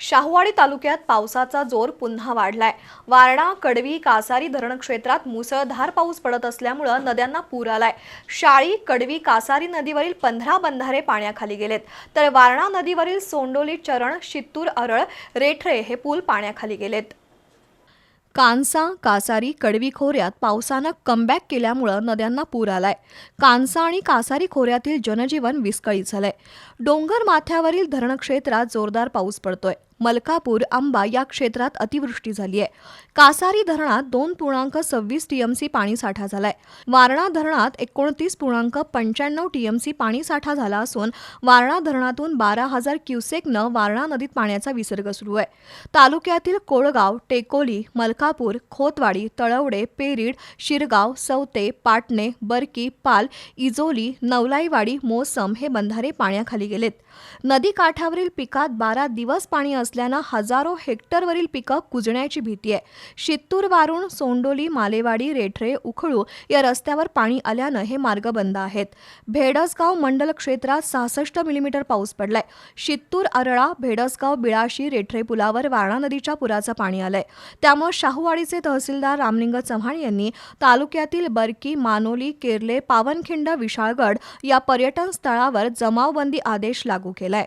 शाहूवाडी तालुक्यात पावसाचा जोर पुन्हा वाढलाय. वारणा कडवी कासारी धरण क्षेत्रात मुसळधार पाऊस पडत असल्यामुळं नद्यांना पूर आलाय. शाळी कडवी कासारी नदीवरील पंधरा बंधारे पाण्याखाली गेलेत. तर वारणा नदीवरील सोंडोली चरण शित्तूर अरळ रेठरे हे पूल पाण्याखाली गेलेत. कांसा कासारी कडवी खोऱ्यात पावसानं कमबॅक केल्यामुळं नद्यांना पूर आलाय. कांसा आणि कासारी खोऱ्यातील जनजीवन विस्कळीत झालंय. डोंगर माथ्यावरील धरण क्षेत्रात जोरदार पाऊस पडतोय. मलकापूर आंबा या क्षेत्रात अतिवृष्टी झाली आहे. कासारी धरणात दोन पूर्णांक सव्वीस टीएमसी पाणीसाठा झालाय. वारणा धरणात एकोणतीस पूर्णांक पंच्याण्णव टीएमसी पाणीसाठा झाला असून वारणा धरणातून बारा हजार क्युसेकनं वारणा नदीत पाण्याचा विसर्ग सुरू आहे. तालुक्यातील कोळगाव टेकोली मलकापूर खोतवाडी तळवडे पेरीड शिरगाव सवते पाटणे बरकी पाल इजोली नवलाईवाडी मोसम हे बंधारे पाण्याखाली गेलेत. नदी काठावरील पिकात बारा दिवस पाणी असल्यानं हजारो हेक्टरवरील पिकं कुजण्याची भीती आहे. शित्तूर वारुण सोंडोली मालेवाडी रेठरे उखळू या रस्त्यावर पाणी आल्यानं हे मार्ग बंद आहेत. भेडसगाव मंडल क्षेत्रात सहासष्ट मिलीमीटर पाऊस पडलाय. शित्तूर अरळा भेडसगाव बिळाशी रेठरे पुलावर वारणा नदीच्या पुराचं पाणी आलंय. त्यामुळे शाहूवाडीचे तहसीलदार रामलिंग चव्हाण यांनी तालुक्यातील बरकी मानोली केरले पावनखिंड विशाळगड या पर्यटन स्थळावर जमावबंदी आदेश लागू केलाय.